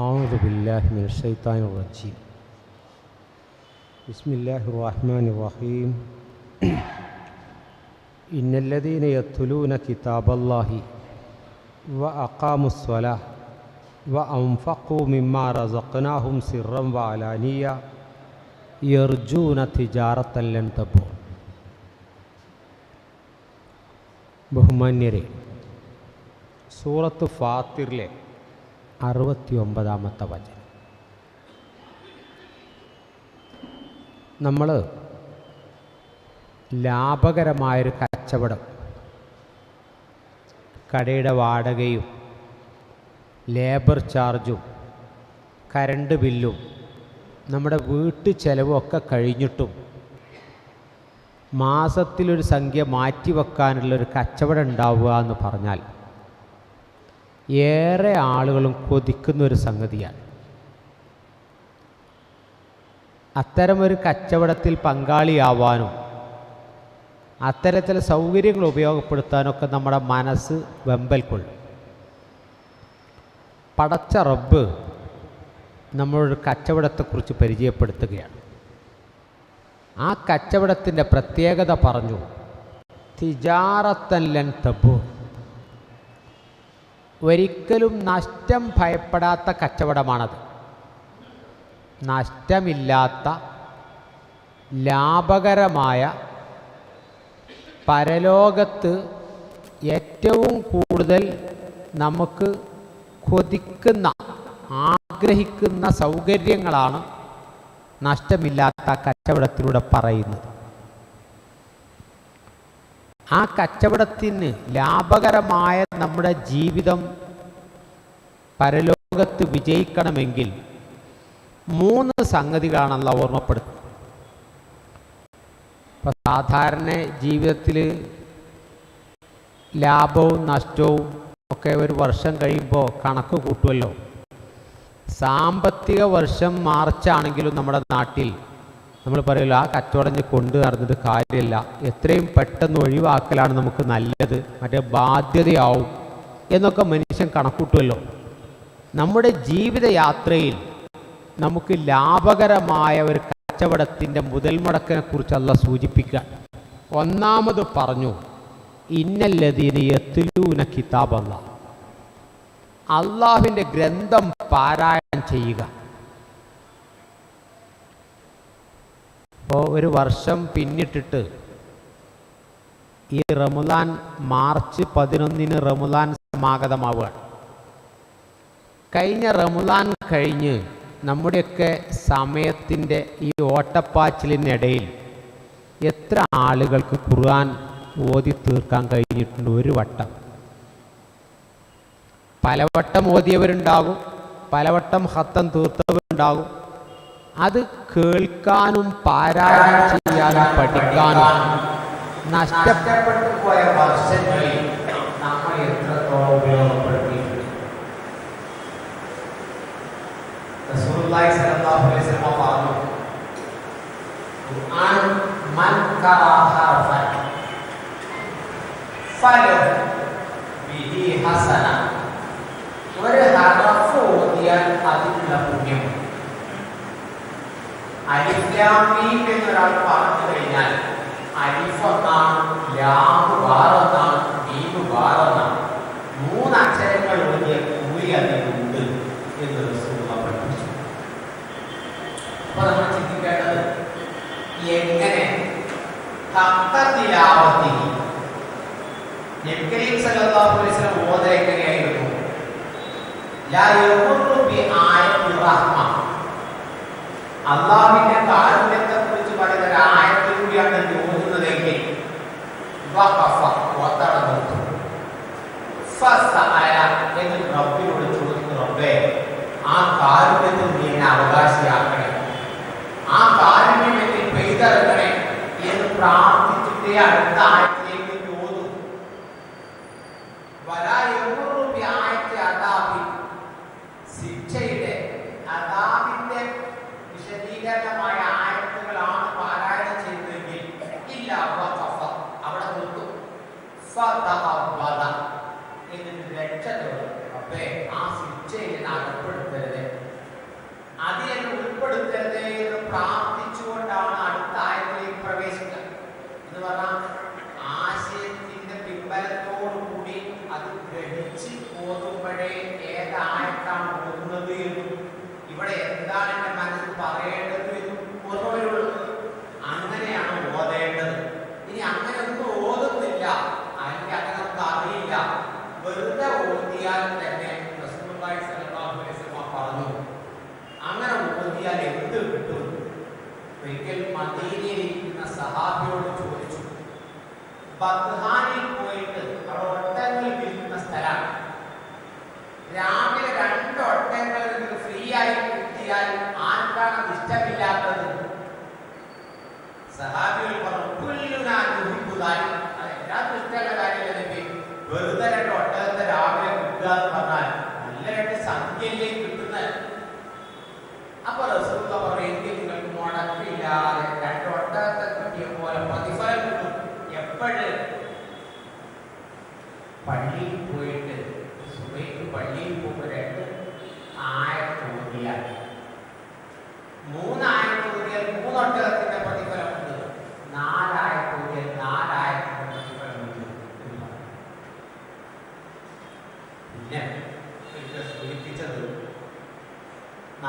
أعوذ بالله من الشيطان الرجيم بسم الله الرحمن الرحيم إن الذين يتلون كتاب الله وأقاموا الصلاة وأنفقوا مما رزقناهم سرا وعلانية يرجون تجارة لن تبور ബഹുമാന്യരെ സൂറത്ത് ഫാത്തിറിലെ അറുപത്തി ഒമ്പതാമത്തെ വചനം. നമ്മൾ ലാഭകരമായൊരു കച്ചവടം കടയുടെ വാടകയും ലേബർ ചാർജും കരണ്ട് ബില്ലും നമ്മുടെ വീട്ടു ചെലവും ഒക്കെ കഴിഞ്ഞിട്ടും മാസത്തിലൊരു സംഖ്യ മാറ്റിവെക്കാനുള്ളൊരു കച്ചവടം ഉണ്ടാവുക എന്ന് പറഞ്ഞാൽ ഏറെ ആളുകളും കൊതിക്കുന്ന ഒരു സംഗതിയാണ്. അത്തരമൊരു കച്ചവടത്തിൽ പങ്കാളിയാവാനും അത്തരത്തിലെ സൗകര്യങ്ങൾ ഉപയോഗപ്പെടുത്താനൊക്കെ നമ്മുടെ മനസ്സ് വെമ്പൽ കൊള്ളും പടച്ച റബ്ബ് നമ്മളൊരു കച്ചവടത്തെക്കുറിച്ച് പരിചയപ്പെടുത്തുകയാണ്. ആ കച്ചവടത്തിന്റെ പ്രത്യേകത പറഞ്ഞു. തിജാറത്തല്ലൻ തബു ഒരിക്കലും നഷ്ടം ഭയപ്പെടാത്ത കച്ചവടമാണത്. നഷ്ടമില്ലാത്ത ലാഭകരമായ പരലോകത്ത് ഏറ്റവും കൂടുതൽ നമുക്ക് കൊതിക്കുന്ന ആഗ്രഹിക്കുന്ന സൗകര്യങ്ങളാണ് നഷ്ടമില്ലാത്ത കച്ചവടത്തിലൂടെ പറയുന്നത്. ആ കച്ചവടത്തിന് ലാഭകരമായ നമ്മുടെ ജീവിതം പരലോകത്ത് വിജയിക്കണമെങ്കിൽ മൂന്ന് സംഗതികളാണല്ല ഓർമ്മപ്പെടുത്തുന്നത്. ഇപ്പം സാധാരണ ജീവിതത്തിൽ ലാഭവും നഷ്ടവും ഒക്കെ ഒരു വർഷം കഴിയുമ്പോൾ കണക്ക് കൂട്ടുമല്ലോ. സാമ്പത്തിക വർഷം മാർച്ചാണെങ്കിലും നമ്മുടെ നാട്ടിൽ നമ്മൾ പറയുമല്ലോ ആ കച്ചവടം കൊണ്ടു നടന്നിട്ട് കാര്യമില്ല എത്രയും പെട്ടെന്ന് ഒഴിവാക്കലാണ് നമുക്ക് നല്ലത്. മറ്റേ ബാധ്യതയാവും എന്നൊക്കെ മനുഷ്യൻ കണക്കൂട്ടുമല്ലോ നമ്മുടെ ജീവിതയാത്രയിൽ നമുക്ക് ലാഭകരമായ ഒരു കച്ചവടത്തിന്റെ മുതൽ മുടക്കിനെ കുറിച്ചല്ല സൂചിപ്പിക്കുക. ഒന്നാമത് പറഞ്ഞു ഇന്നല്ലതീന് എത്തിലൂന കിതാബല്ല അള്ളാഹുവിന്റെ ഗ്രന്ഥം പാരായണം ചെയ്യുക. ഇപ്പോൾ ഒരു വർഷം പിന്നിട്ടിട്ട് ഈ റമുലാൻ മാർച്ച് പതിനൊന്നിന് റമുലാൻ സമാഗതമാവുകയാണ്. കഴിഞ്ഞ റമുലാൻ കഴിഞ്ഞ് നമ്മുടെയൊക്കെ സമയത്തിന്റെ ഈ ഓട്ടപ്പാച്ചിലിനിടയിൽ എത്ര ആളുകൾക്ക് ഖുർആൻ ഓതി തീർക്കാൻ കഴിഞ്ഞിട്ടുണ്ട് ഒരു വട്ടം. പലവട്ടം ഓതിയവരുണ്ടാകും പലവട്ടം ഹത്തം തീർത്തവരുണ്ടാകും അത് കേൾക്കാനും പാരായണം ചെയ്യാനും പഠിക്കാനും നഷ്ടപ്പെട്ടു പോയ വർഷങ്ങളിൽ നമ്മൾ എത്രത്തോളം ഉപയോഗപ്പെടുത്തിയിട്ടുണ്ട് റസൂലുള്ളാഹി സ്വല്ലല്ലാഹു അലൈഹി വസല്ലം പറഞ്ഞു ഖുർആൻ മൻ ഖറഅ ഹർഫൻ ഫലഹു ബിഹി ഹസന അലിഫ്ലാമീം എന്നൊരാൾ പറഞ്ഞു കഴിഞ്ഞാൽ അലിഫ് ഒന്നാണ് ലാമ് വാറൊന്നാണ് മീമ് വാറൊന്നാണ് മൂന്ന് അക്ഷരങ്ങൾ ഒഴുകിയ കൂലി അതിനുണ്ട് എന്ന് പഠിപ്പിച്ചു. അപ്പൊ നമ്മൾ ചിന്തിക്കേണ്ടത് എങ്ങനെ ഹക്കത്തിലാവത്തി നബി കരീം സല്ലല്ലാഹു അലൈഹി വസല്ലം ഓത എങ്ങനെയായിരുന്നു ലാ യമുറു ബി ആയത്തുർ റഹ്മ അള്ളാഹുവിന്റെ കാരുണ്യത്തെ കുറിച്ച് പറയുന്ന ഒരു ആയത്തിൽ കൂടിയാണ് ഫസഅല എന്ന് റബ്ബിനോട് ചോദിക്കുന്നു റബ്ബേ ആ കാരുണ്യത്തിൽ നീ എന്നെ അവകാശിയാക്കണേ. ആ കാരുണ്യം എന്നിൽ പെയ്തിറങ്ങണേ എന്ന് പ്രാർത്ഥിച്ചിട്ടേ അടുത്ത ആയത്തിലേക്ക് രക്ഷപ്പെടും ആ അതിനെ അടുത്ത ആയത്തിലേക്ക് എന്ന് ആശയത്തിന്റെ കൂടി അത് ഗ്രഹിച്ച് ഇവിടെ എന്താണ് എന്റെ മനസ്സിൽ പറയേണ്ടത് further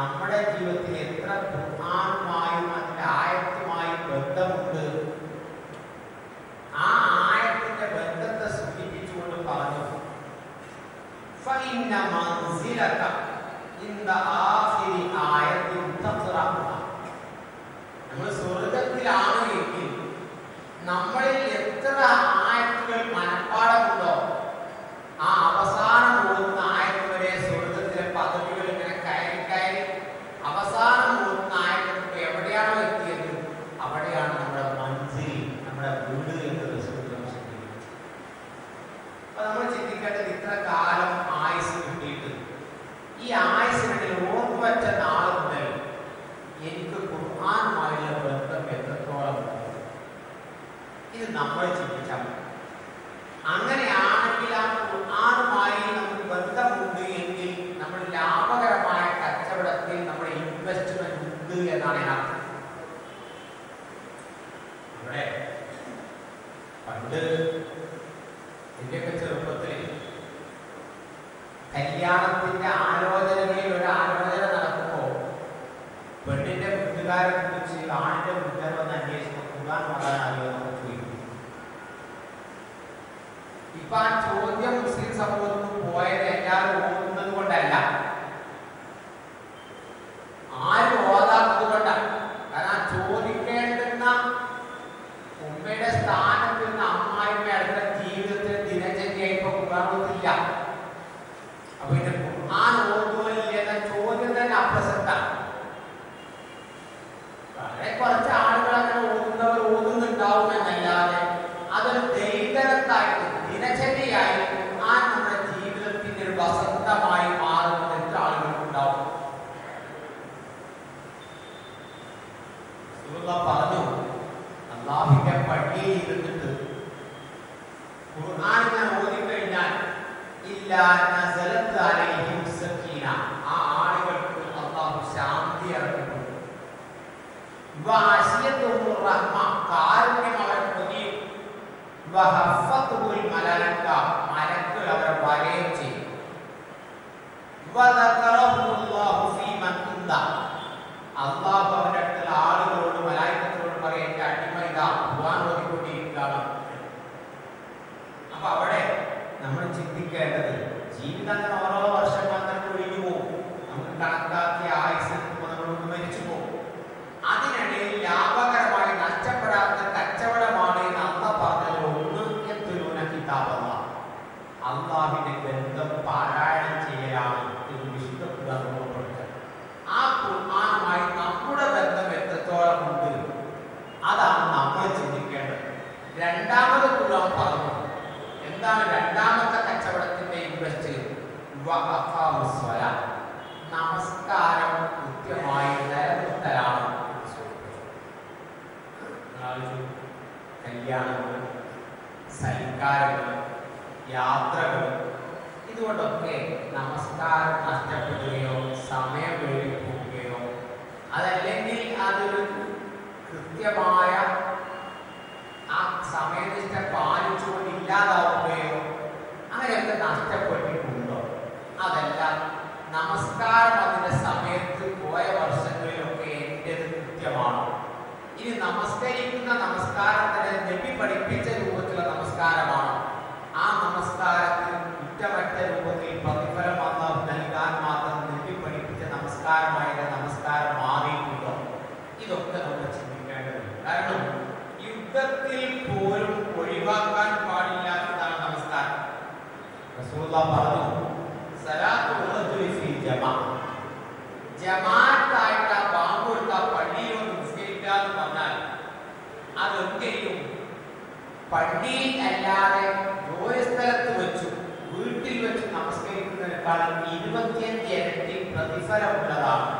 നമ്മുടെ ജീവിതത്തിൽ എത്ര ഖുർആാനുമായും അതിന്റെ ആയത്തുമായും ബന്ധമുണ്ട്? ആ ആയത്തിന്റെ ബന്ധത്തെ സൂചിപ്പിച്ചുകൊണ്ട് പറഞ്ഞു. ഫൈന മൻസിലക ഇൻ ദ ആ è altri che ആ ഇരുന്നിട്ട് ഖുർആൻ ഓതിക്കഴിഞ്ഞാൽ ഇല്ല നസലത്ത് അലൈഹി കാരുണ്യം അവരെ പൊതിയും മലക്ക മലക്ക് അവരെ വരയും ചെയ്യും അള്ളാഹു അവരുടെ അടുത്തുള്ള ആളുകളോട് മലായക്കത്തോട് പറയും എന്റെ അടിമ ഇതാ ഭഗവാൻ ഓടിക്കൊണ്ടിരിക്കുകയാണ് അപ്പൊ അവിടെ നമ്മൾ ചിന്തിക്കേണ്ടത് ജീവിതം അങ്ങനെ ഓരോ വർഷം വന്നിട്ട് ഒഴിഞ്ഞു പോകും. നമുക്ക് കണക്കാ your mom. പ്രതിഫലമുള്ളതാണ്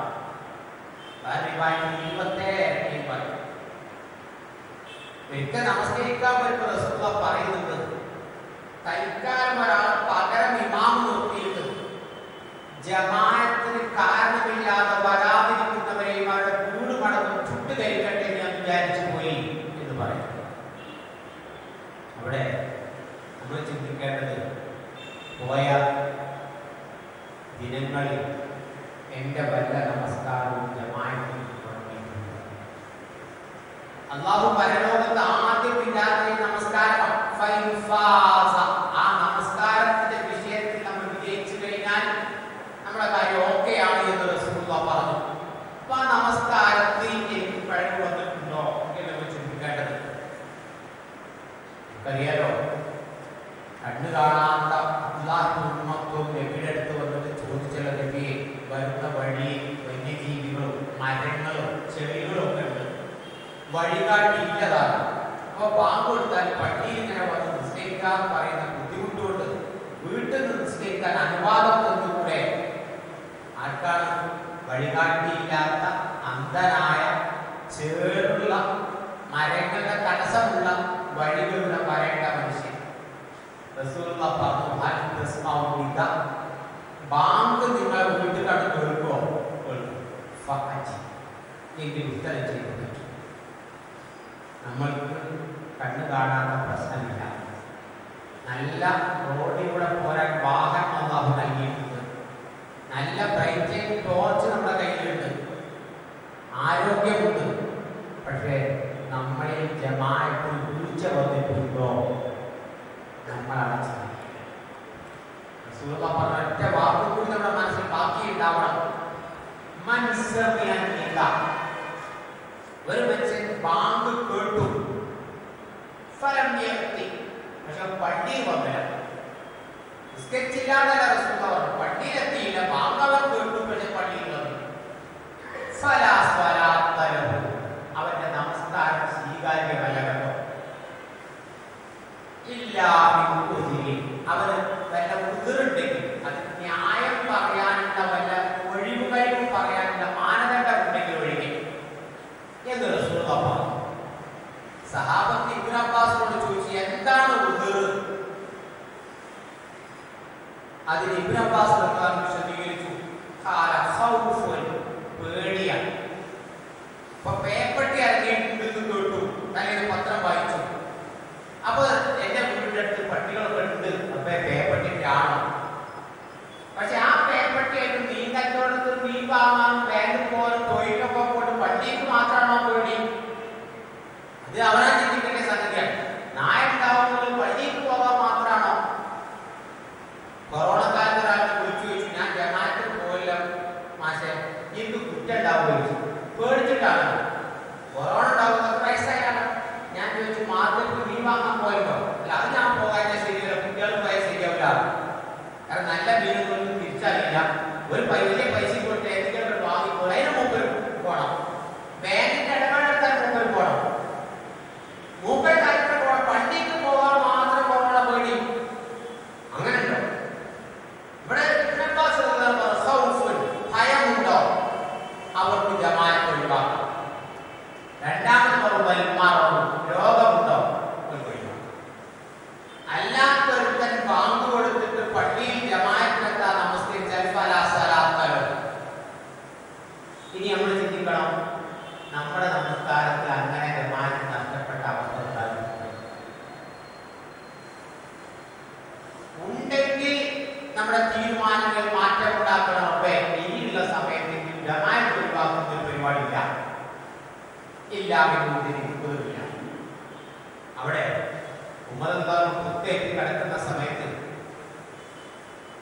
നമസ്കരിക്കാൻ പറ്റുന്ന പറയുന്നുണ്ട് तैकार मरा पागर में मामूल तीर्थ जमाए അറിയാലോ കണ്ണു കാണാത്ത അള്ളാഹുമത്വം നബിയുടെ അടുത്ത് വന്നിട്ട് ചോദിച്ചുള്ള നബിയെ വരുന്ന വഴി വന്യജീവികളും മരങ്ങളും ചെടികളും ഒക്കെ ഉണ്ട് വഴികാട്ടിയില്ലതാണ് അപ്പൊ പാമ്പ് കൊടുത്താൽ പട്ടിയിൽ ഇങ്ങനെ വന്ന് നിസ്കരിക്കാന്ന് പറയുന്ന ബുദ്ധിമുട്ടുകൊണ്ട് വീട്ടിൽ നിന്ന് നിസ്കരിക്കാൻ അനുവാദം തന്നുകൂടെ ആർക്കാണ് വഴികാട്ടിയില്ലാത്ത അന്ധനായ ചേർന്നുള്ള മരങ്ങളുടെ തടസ്സമുള്ള വഴികൾ പറയേണ്ട മനുഷ്യൻ റസൂലുള്ള പറഞ്ഞു ആത്മസ്മാവുന്നില്ല ബാങ്ക് നിങ്ങളെ വീട്ടിലട കേൾക്കോ എങ്കിൽ ഉത്തരം ചെയ്തു പറ്റും നമ്മൾക്ക് കണ്ണു കാണാത്ത പ്രശ്നമില്ല. നല്ല റോഡിലൂടെ പോരാൻ വാഹനം അള്ളാഹു നൽകിയിട്ടുണ്ട്. നല്ല ബ്രൈറ്റിംഗ് ടോർച്ച് നമ്മുടെ കയ്യിലുണ്ട്. ആരോഗ്യം ucapan primo നമ്മളാണ് റസൂലുള്ള പറഞ്ഞ ഒറ്റ വാക്ക് കൂടി നമ്മുടെ മനസ്സിൽ ബാക്കിയുണ്ടാവണം മനസ്സിലാക്കിയില്ല ഒരു മനുഷ്യൻ ബാങ്ക് കേട്ടു ഫലം വ്യക്തി പക്ഷെ പള്ളി വന്നില്ല നിസ്കരിച്ചില്ലാന്നല്ല റസൂള്ള പറഞ്ഞു പള്ളിയിലെത്തിയില്ല ബാങ്ക് അവൻ കേട്ടു പക്ഷെ പള്ളിയിൽ വന്നു ഫലാ ഫലാ അതിന് ഇബ്രാം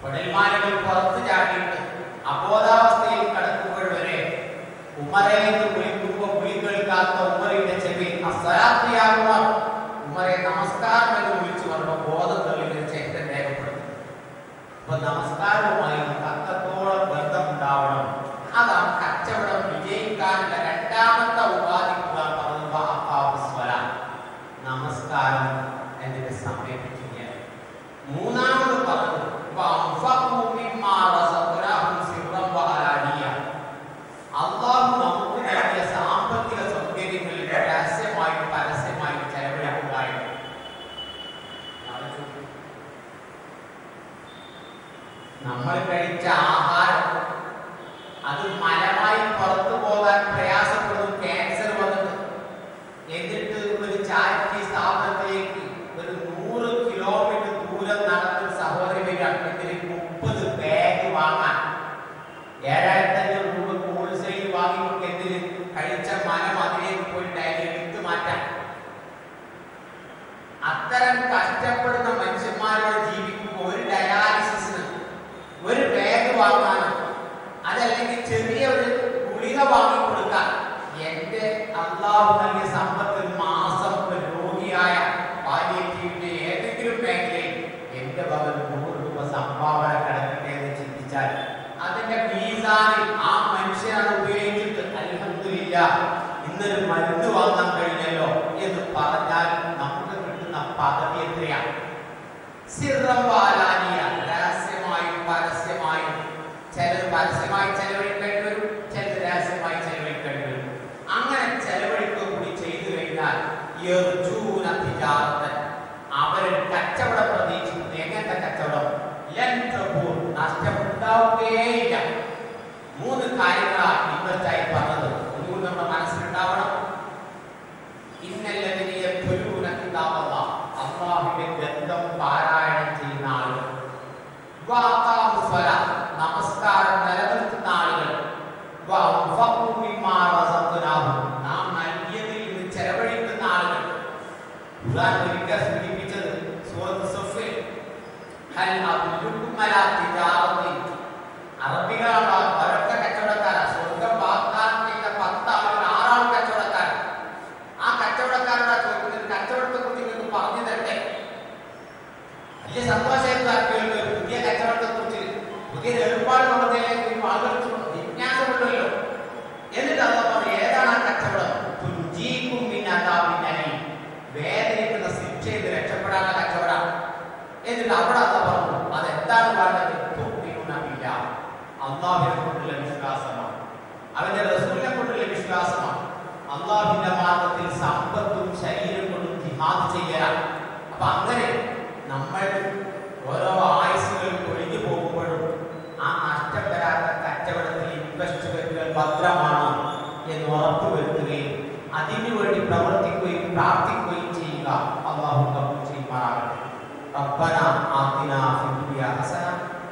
പടൽമാരകൾ പുറത്ത് ചാടി chapter follow me ചെയ്ത് രക്ഷപ്പെടാനാ കച്ചവടം. എന്നിട്ട് അവിടെ അത് പറഞ്ഞു അതെന്താണ് പറഞ്ഞത്? തുപ്പിയുണമില്ല അള്ളാഹിനെ കൊണ്ടുള്ള വിശ്വാസമാണ്. അവന്റെ റസൂലിനെ കൊണ്ടുള്ള വിശ്വാസമാണ്. അള്ളാഹിന്റെ മാർഗത്തിൽ സമ്പത്തും ശരീരം കൊണ്ടും ജിഹാദ് ചെയ്യലാണ് അപ്പൊ അങ്ങനെ നമ്മൾ ഓരോ ആയുസുകൾ ഒഴിഞ്ഞു പോകുമ്പോഴും ആ നഷ്ടം വരാത്ത കച്ചവടത്തിൽ ഇൻവെസ്റ്റ് വരുന്ന ഭദ്രമാണ് എന്ന് ഉറപ്പുവരുത്തുകയും അതിനുവേണ്ടി പ്രവർത്തിക്കുകയും പ്രാർത്ഥിക്കുകയും